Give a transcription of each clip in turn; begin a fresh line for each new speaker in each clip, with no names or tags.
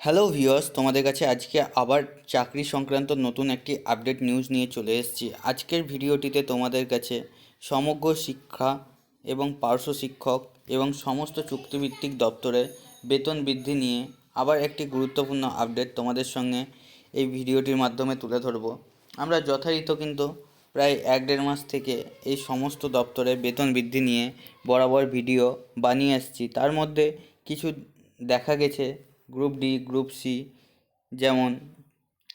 Hello viewers তোমাদের কাছে আজকে আবার চাকরি সংক্রান্ত নতুন একটি আপডেট নিউজ নিয়ে চলে এসেছি। আজকের ভিডিওটিতে তোমাদের কাছে সমগ্র শিক্ষা এবং পার্শ্ব শিক্ষক এবং সমস্ত চুক্তিভিত্তিক দপ্তরে বেতন বৃদ্ধি নিয়ে আবার একটি গুরুত্বপূর্ণ আপডেট তোমাদের সঙ্গে এই ভিডিওটির মাধ্যমে তুলে ধরবো। আমরা যথারীত কিন্তু প্রায় এক দেড় মাস থেকে এই সমস্ত দপ্তরে বেতন বৃদ্ধি নিয়ে বরাবর ভিডিও বানিয়ে আসছি। তার মধ্যে কিছু দেখা গেছে গ্রুপ ডি গ্রুপ সি যেমন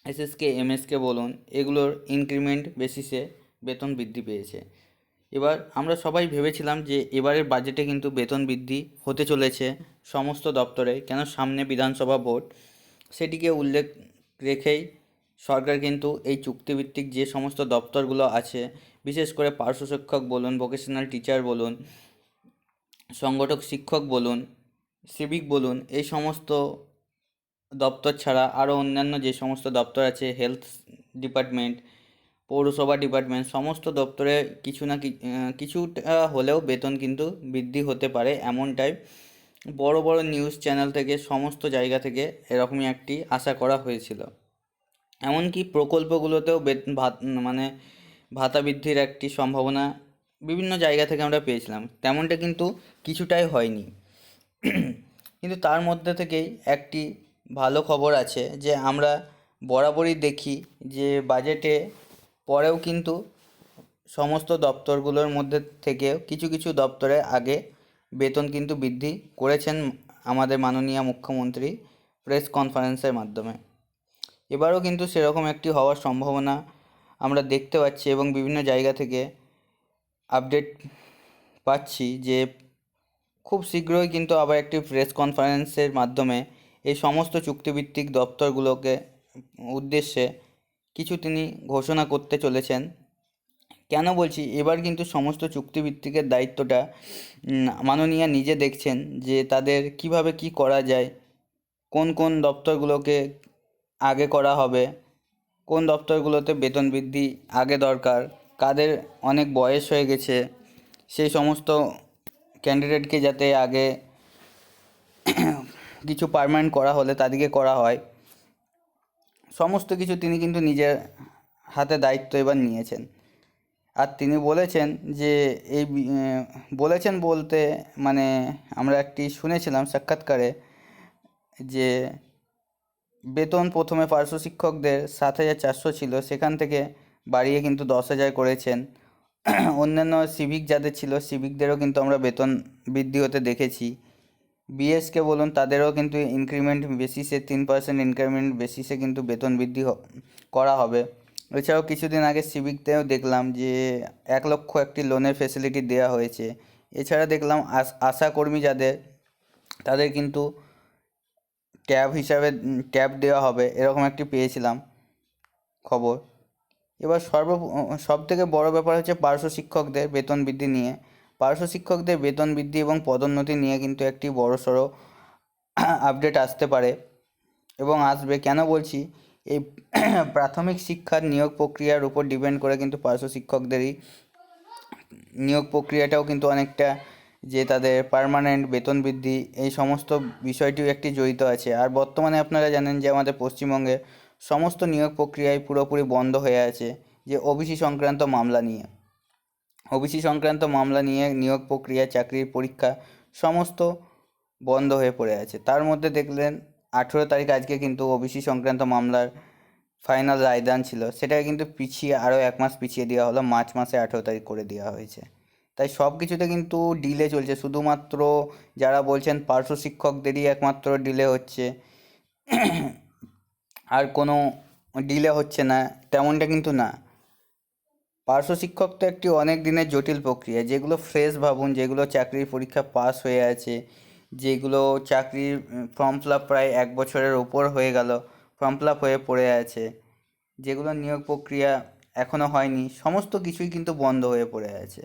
এসএসকে এমএসকে বলুন, এগুলোর ইনক্রিমেন্ট বেসিসে বেতন বৃদ্ধি পেয়েছে। এবার আমরা সবাই ভেবেছিলাম যে এবারের বাজেটে কিন্তু বেতন বৃদ্ধি হতে চলেছে সমস্ত দপ্তরে, কেন সামনে বিধানসভা ভোট সেটিকে উল্লেখ রেখেই সরকার কিন্তু এই চুক্তিভিত্তিক যে সমস্ত দপ্তরগুলো আছে, বিশেষ করে পার্শ্ব শিক্ষক বলুন ভোকেশনাল টিচার বলুন, সংগঠক শিক্ষক বলুন সিভিক বলুন, এই সমস্ত দপ্তর ছাড়া আরও অন্যান্য যে সমস্ত দপ্তর আছে হেলথ ডিপার্টমেন্ট পৌরসভা ডিপার্টমেন্ট সমস্ত দপ্তরে কিছু না কিছুটা হলেও বেতন কিন্তু বৃদ্ধি হতে পারে এমনটাই বড় বড় নিউজ চ্যানেল থেকে, সমস্ত জায়গা থেকে এরকমই একটি আশা করা হয়েছিল। এমনকি প্রকল্পগুলোতেও বেতন মানে ভাতা বৃদ্ধির একটি সম্ভাবনা বিভিন্ন জায়গা থেকে আমরা পেয়েছিলাম, তেমনটা কিন্তু কিছুটাই হয়নি। কিন্তু তার মধ্যে থেকেই একটি ভালো খবর আছে যে আমরা বরাবরই দেখি যে বাজেটে পরেও কিন্তু সমস্ত দপ্তরগুলোর মধ্যে থেকেও কিছু কিছু দপ্তরে আগে বেতন কিন্তু বৃদ্ধি করেছেন আমাদের মাননীয় মুখ্যমন্ত্রী প্রেস কনফারেন্সের মাধ্যমে। এবারও কিন্তু সেরকম একটি হওয়ার সম্ভাবনা আমরা দেখতে পাচ্ছি এবং বিভিন্ন জায়গা থেকে আপডেট পাচ্ছি যে খুব শীঘ্রই কিন্তু আবার একটি প্রেস কনফারেন্সের মাধ্যমে এই সমস্ত চুক্তিভিত্তিক দপ্তরগুলোকে উদ্দেশ্যে কিছু তিনি ঘোষণা করতে চলেছেন। কেন বলছি? এবার কিন্তু সমস্ত চুক্তিভিত্তিকের দায়িত্বটা মাননীয়া নিজে দেখছেন যে তাদের কীভাবে কি করা যায়, কোন কোন দপ্তরগুলোকে আগে করা হবে, কোন দপ্তরগুলোতে বেতন বৃদ্ধি আগে দরকার, কাদের অনেক বয়স হয়ে গেছে, সেই সমস্ত ক্যান্ডিডেটকে যাতে আগে কিছু পারমানেন্ট করা হলে তাদেরকে করা হয়। সমস্ত কিছু তিনি কিন্তু নিজের হাতে দায়িত্ব এবার নিয়েছেন। আর তিনি বলেছেন যে এই বলেছেন বলতে মানে আমরা একটি শুনেছিলাম সাক্ষাৎকারে যে বেতন প্রথমে পার্শ্ব শিক্ষকদের সাত হাজার চারশো ছিল, সেখান থেকে বাড়িয়ে কিন্তু দশ হাজার করেছেন। অন্যান্য সিভিক যাদের ছিল সিভিকদেরও কিন্তু আমরা বেতন বৃদ্ধি হতে দেখেছি। বিএসকে বলুন, তাদেরও কিন্তু ইনক্রিমেন্ট বেসিসে তিন পার্সেন্ট ইনক্রিমেন্ট বেসিসে কিন্তু বেতন বৃদ্ধি করা হবে। এছাড়াও কিছুদিন আগে সিভিকতেও দেখলাম যে এক লক্ষ একটি লোনের ফেসিলিটি দেওয়া হয়েছে। এছাড়া দেখলাম আশ- আশাকর্মী যাদের, তাদের কিন্তু ট্যাব হিসাবে ট্যাব দেওয়া হবে, এরকম একটি পেয়েছিলাম খবর। এবার সর্ব সব থেকে বড় ব্যাপার হচ্ছে পার্শ্ব শিক্ষকদের বেতন বৃদ্ধি নিয়ে। পার্শ্ব শিক্ষকদের বেতন বৃদ্ধি এবং পদোন্নতি নিয়ে কিন্তু একটি বড়সড় আপডেট আসতে পারে এবং আসবে। কেন বলছি? এই প্রাথমিক শিক্ষার নিয়োগ প্রক্রিয়ার উপর ডিপেন্ড করে কিন্তু পার্শ্ব শিক্ষকদেরই নিয়োগ প্রক্রিয়াটাও কিন্তু অনেকটা যে তাদের পার্মানেন্ট বেতন বৃদ্ধি, এই সমস্ত বিষয়টিও একটি জড়িত আছে। আর বর্তমানে আপনারা জানেন যে আমাদের পশ্চিমবঙ্গে সমস্ত নিয়োগ প্রক্রিয়ায় পুরোপুরি বন্ধ হয়ে আছে, যে ওবিসি সংক্রান্ত মামলা নিয়ে। ওবিসি সংক্রান্ত মামলা নিয়ে নিয়োগ প্রক্রিয়া, চাকরির পরীক্ষা সমস্ত বন্ধ হয়ে পড়ে আছে। তার মধ্যে দেখলেন, আঠেরো তারিখ আজকে কিন্তু ওবিসি সংক্রান্ত মামলার ফাইনাল রায়দান ছিল। সেটাকে কিন্তু পিছিয়ে আরও এক মাস পিছিয়ে দেওয়া হলো। মার্চ মাসে আঠেরো তারিখ করে দেওয়া হয়েছে। তাই সব কিছুতে কিন্তু ডিলে চলছে। শুধুমাত্র যারা বলছেন পার্শ্ব শিক্ষকদেরই একমাত্র ডিলে হচ্ছে। আর কোনো ডিলে হচ্ছে না। তেমনটা কিন্তু না। পার্শ্ব শিক্ষক তো একটি অনেক দিনের জটিল প্রক্রিয়া, যেগুলো ফ্রেশ ভাবুন, যেগুলো চাকরির পরীক্ষা পাস হয়ে আছে, যেগুলো চাকরির ফর্ম ফিল আপ প্রায় এক বছরের ওপর হয়ে গেল ফর্ম ফিল আপ হয়ে পড়ে আছে, যেগুলো নিয়োগ প্রক্রিয়া এখনও হয়নি, সমস্ত কিছুই কিন্তু বন্ধ হয়ে পড়ে আছে।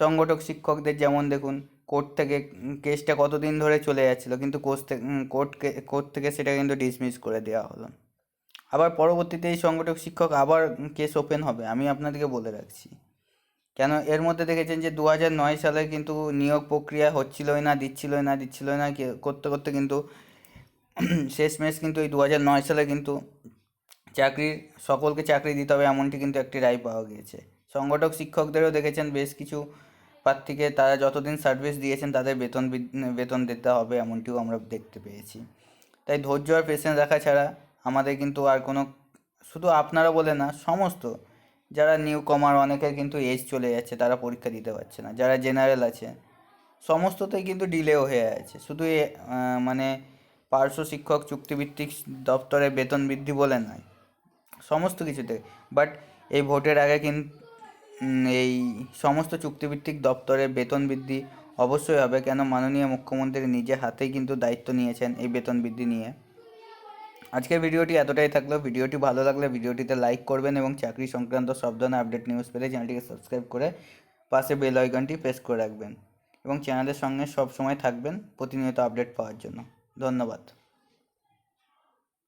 সংগঠক শিক্ষকদের যেমন দেখুন কোর্ট থেকে কেসটা কতদিন ধরে চলে যাচ্ছিল, কিন্তু কোর্ট থেকে কোর্ট কোর্ট থেকে সেটা কিন্তু ডিসমিস করে দেওয়া হলো। আবার পরবর্তীতে এই সংগঠক শিক্ষক আবার কেস ওপেন হবে, আমি আপনাদেরকে বলে রাখছি। কেন? এর মধ্যে দেখেছেন যে দু নয় সালে কিন্তু নিয়োগ প্রক্রিয়া হচ্ছিলই না, দিচ্ছিলই না দিচ্ছিলই না করতে করতে কিন্তু শেষমেশ কিন্তু এই দু নয় সালে কিন্তু চাকরির, সকলকে চাকরি দিতে হবে এমনটি কিন্তু একটি রায় পাওয়া গিয়েছে। সংগঠক শিক্ষকদেরও দেখেছেন বেশ কিছু প্রার্থীকে তারা যতদিন সার্ভিস দিয়েছেন তাদের বেতন বেতন দিতে হবে এমনটিও আমরা দেখতে পেয়েছি। তাই ধৈর্য আর পেশেন্স রাখা ছাড়া আমাদের কিন্তু আর কোনো, শুধু আপনারা বলে না, সমস্ত যারা নিউ কমার অনেকের কিন্তু এজ চলে যাচ্ছে, তারা পরীক্ষা দিতে পারছে না। যারা জেনারেল আছে, সমস্ততেই কিন্তু ডিলেও হয়ে আছে। শুধু মানে পার্শ্ব শিক্ষক, চুক্তিভিত্তিক দপ্তরে বেতন বৃদ্ধি বলে নয়, সমস্ত কিছুতে। বাট এই ভোটের আগে কিন্তু এই সমস্ত চুক্তিভিত্তিক দপ্তরে বেতন বৃদ্ধি অবশ্যই হবে। কেন মাননীয় মুখ্যমন্ত্রী নিজে হাতেই কিন্তু দায়িত্ব নিয়েছেন এই বেতন বৃদ্ধি নিয়ে। আজকের ভিডিওটি এতটাই থাকল। ভিডিওটি ভালো লাগলে ভিডিওটিতে লাইক করবেন এবং চাকরি সংক্রান্ত সব ধরনের আপডেট নিউজ পেলে চ্যানেলটিকে সাবস্ক্রাইব করে পাশে বেল আইকনটি প্রেস করে রাখবেন এবং চ্যানেলের সঙ্গে সব সময় থাকবেন প্রতিনিয়ত আপডেট পাওয়ার জন্য। ধন্যবাদ।